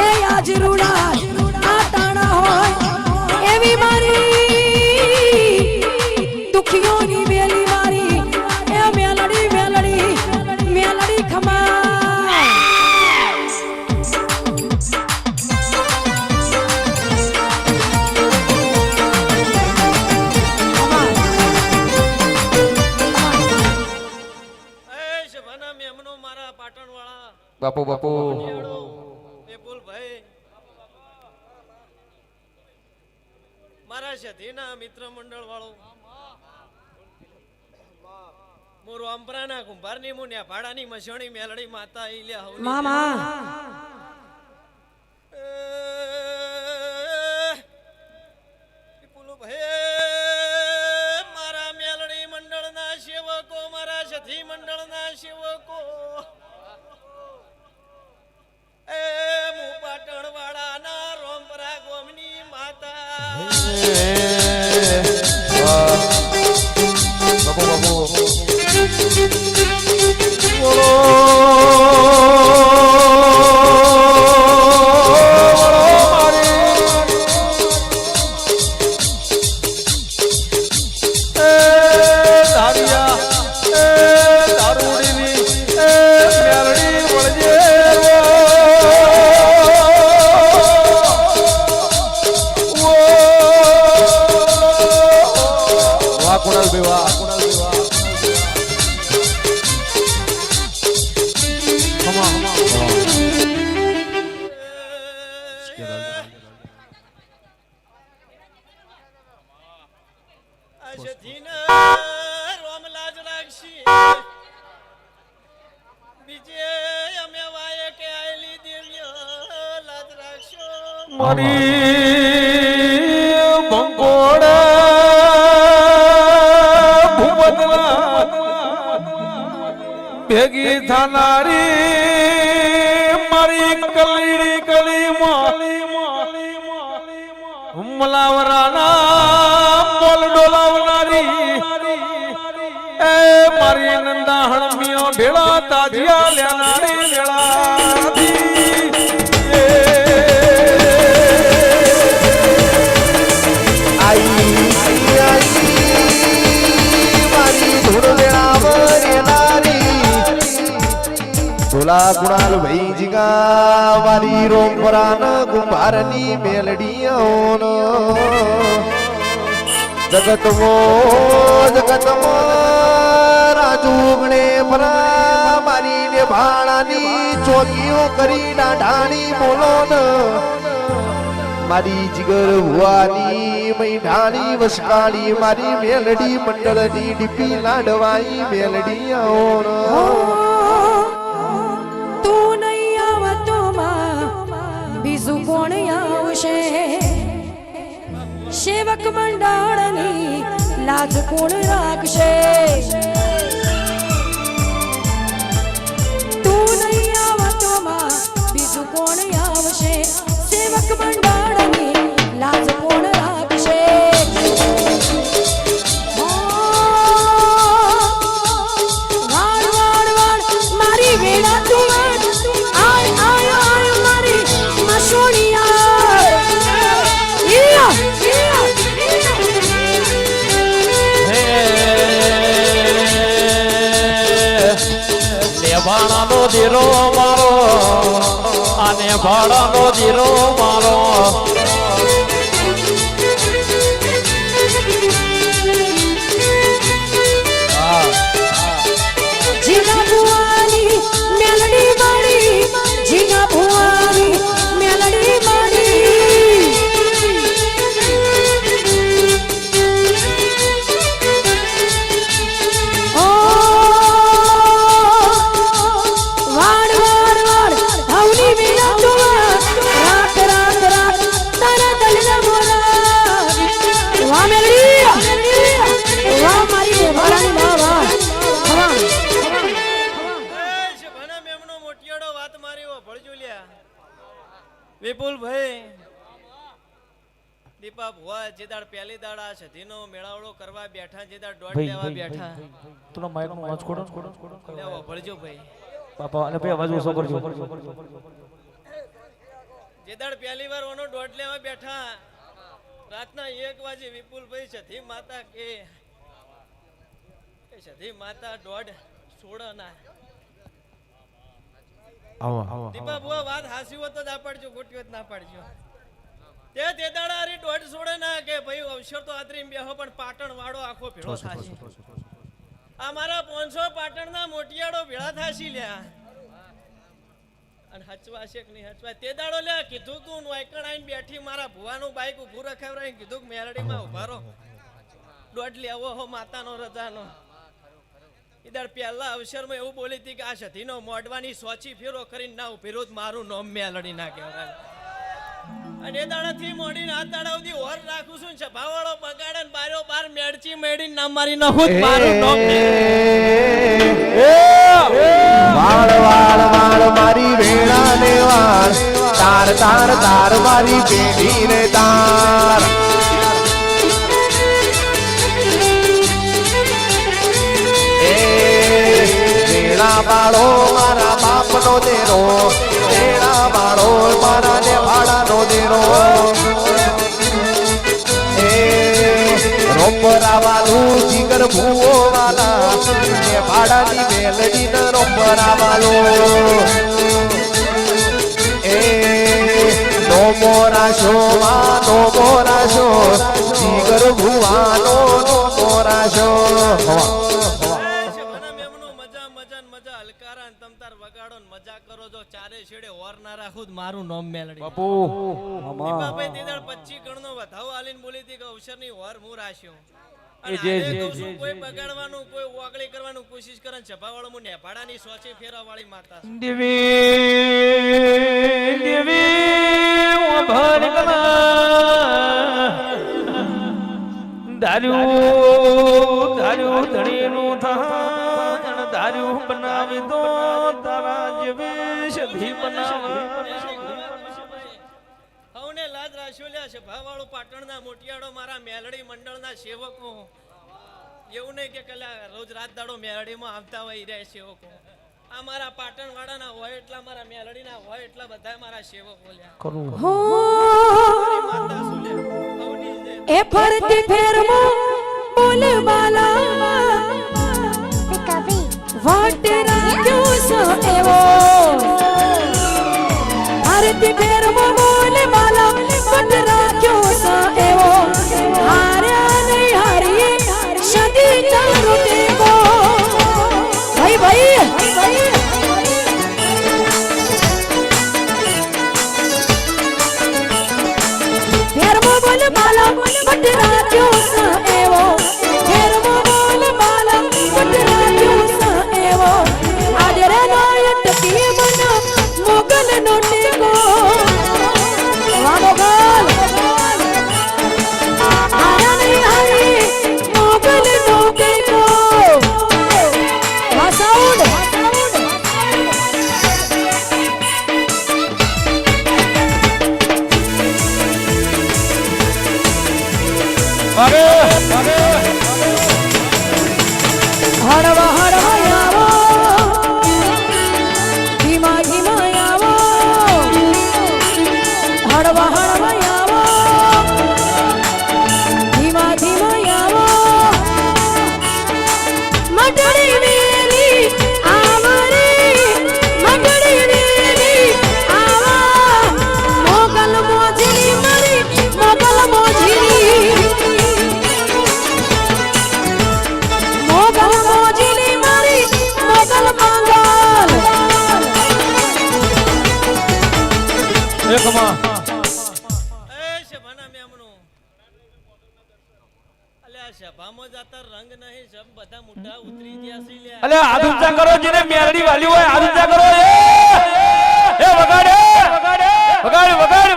એ આજ રૂડા આ ટાણા હોય એવી મારી દુખીઓની વેલી મારી એ મેલડી મેલડી મેલડી ખમા એ શભાના મેમનો મારા પાટણવાળા. બાપુ બાપુ વિપુલભાઈ મારા સધીના મિત્ર મંડળ વાળો હું રોમપરાના કુંભારની હું નેભાડાની મસણી મેલડી માતા ઈલ્યા મામા. ભેગી થનારી મારી કલીડી કલીમાં મલાવરાના બોલ ડોલાવનારી. એ મારી નંદા હણમિયો ભેળા તાજિયા લેનારી વેળાથી ભોલા કુણાલ ભાઈ જીગા વારી રોમપરાન કુંભારની મો, જગત મો, રાજુ ગણે પરા મારી ને ભાણાની ચોકીઓ કરી દાઢાણી બોલો મારી જીગર હુવાની મૈઢાણી વસકાળી મારી મેલડી મંડળની ડીપી લાડવાઈ મેલડી આવો સેવક મંડળની લાજ કોણ રાખશે. તું નહીં આવતો માં બીજું કોણ આવશે? સેવક મંડળની દીરો મારો. અને ભાડાનો દીરો મારો. વિપુલભાઈ દીપા ભુવા જે દાડ પહેલી દાડ આ સધીનો મેળાવડો કરવા બેઠા જે દાડ દોડ લેવા બેઠા. તું માઈક નો અવાજ ખોડો. લેવો ભળજો ભાઈ. બાપા અને ભાઈ અવાજ ઓછો કરજો. દાડ પહેલી વાર ઓનો દોડ લેવા બેઠા રાતના એક વાગે વિપુલભાઈ સધી માતા કે કે સધી માતા દોડ સોળ ના આવો. આવો. દીપા બુઆ વાત હાસી હોત તો જ પાડજો ખોટી ના પાડજો. તે તે દાડા હારી દોઢ સોળે ના કે ભાઈ અવસર તો આતરી બેહો પણ પાટણ વાળો આખો ભેળો થાશે. આ મારા પાંચસો પાટણના મોટિયાળો ભેળા થાશી લ્યા. અને હચવા છે કે નહીં હચવા? તે દાડો લ્યા કીધું તું વાયકણ આવીને બેઠી મારા ભુવાનું બાઈક ઊભું રખાવરાઈને કીધું કે મેલડીમાં ઉભારો દોઢ લેવો હો માતાનો રજાનો. એ પહેલા અવસરમાં એવું બોલી હતી કે આ સતીનો મોડવાની સોચી ફેરો કરીને ના ઉભેરો મારું નોમ મેલડી ના કહેવાય. અને એ દાડાથી મોડીને આ દાડા સુધી ઓર રાખું છું ને સભાવાળો બગાડે ને બારો બાર મેળચી મેડીને ના મારી નાખું મારું નોમ વાળ વાળ વાળ મારી વેળા ને વાળ તાર તાર તાર મારી પેઢી ને તાર. વેળા બાળો, મારા બાપનો દેરો. તેરા બાળો, મારા ને ભાડાનો દેરો. એ રોપરાવાલું જીગર ભૂવો વાલા ને ભાડાની મેલડી ન રોપરાવાલો. એ નો મોરાશો માં નો મોરાશો જીગર ભૂવાનો નો મોરાશો ને તમ તાર વગાડો ને મજા કરો જો ચારે છેડે ઓર ના રાખું જ મારું નોમ મેલડી. બાપુ. દીપાભાઈ તે દાડ 25 ગણનો વધાવો આલીને બોલી હતી કે અવસરની ઓર હું રાખ્યો. અને જે, જે, જે, કોઈ બગાડવાનું કોઈ ઓગળી કરવાનું કોશિશ કરે ને સભાવાળો હું નેભાડાની સોચી ફેરવા વાળી માતા દેવી દેવી ઓ ભરગના દારૂ ધાર્યું ધણીનું થાણ ધાર્યું બનાવી દો તારા જેવી સધી બનાવી લાજ પાટણના મોટિયાળો મારા મેલડી મંડળના સેવકો. એવું નહીં કે કલા રોજ રાત દાડો મેલડીમાં આવતા હોય રે સેવકો. આ મારા પાટણ વાળાના હોય એટલા મારા મેલડીના હોય એટલા બધા મારા સેવકો લ્યા. મારી એ ફરતી ફેરમાં બોલ બાલા વાટ રાખ્યો છો એવો. ફરતી ફેરમાં બોલ બાલા વાટ હાર્યા નહીં હારી સદી ચાલુ લ્યા અલે આદુચા કરો જેને મેરડી વાલી હોય આદુચા કરો. એ, વગાડે, વગાડ વગાડ વગાડ.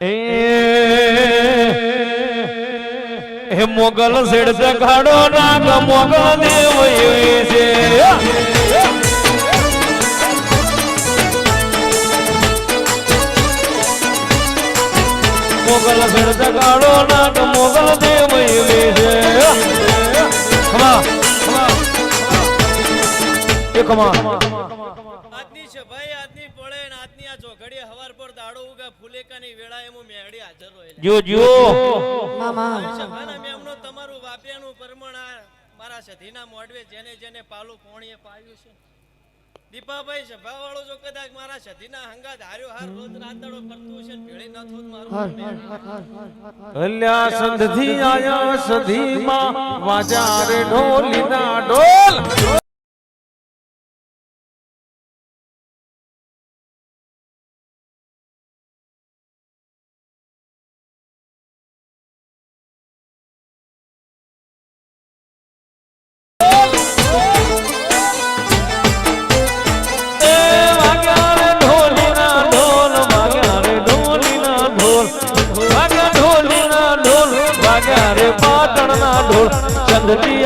એ મોગલ શેડ સખાડો નાગ મોગલ દેવ છે. મોગલ શેડ સખાડો નાગ મોગલ દેવ છે. ખમા આજની છે ભાઈ આજની પડે ને આજની આ ચોઘડીએ હવાર પર દાડો ઉગા ફુલેકાની વેળા એમ મેડી હાજર હોય જો જો મામા. સભાના મેમનો તમારું વાપ્યાનું પરમણ આ મારા સધીના મોડવે જેને જેને પાલું પોણીએ પાયું છે. દીપાભાઈ સભા વાળો જો કદાચ મારા સધીના હંગા હાર્યો હાર રોજ રાતડો કરતું છે ને ભેળી ન થોત મારું હલ્યા સંધથી આયા સધીમાં વાજા રે ઢોલીના ઢોલ. নবী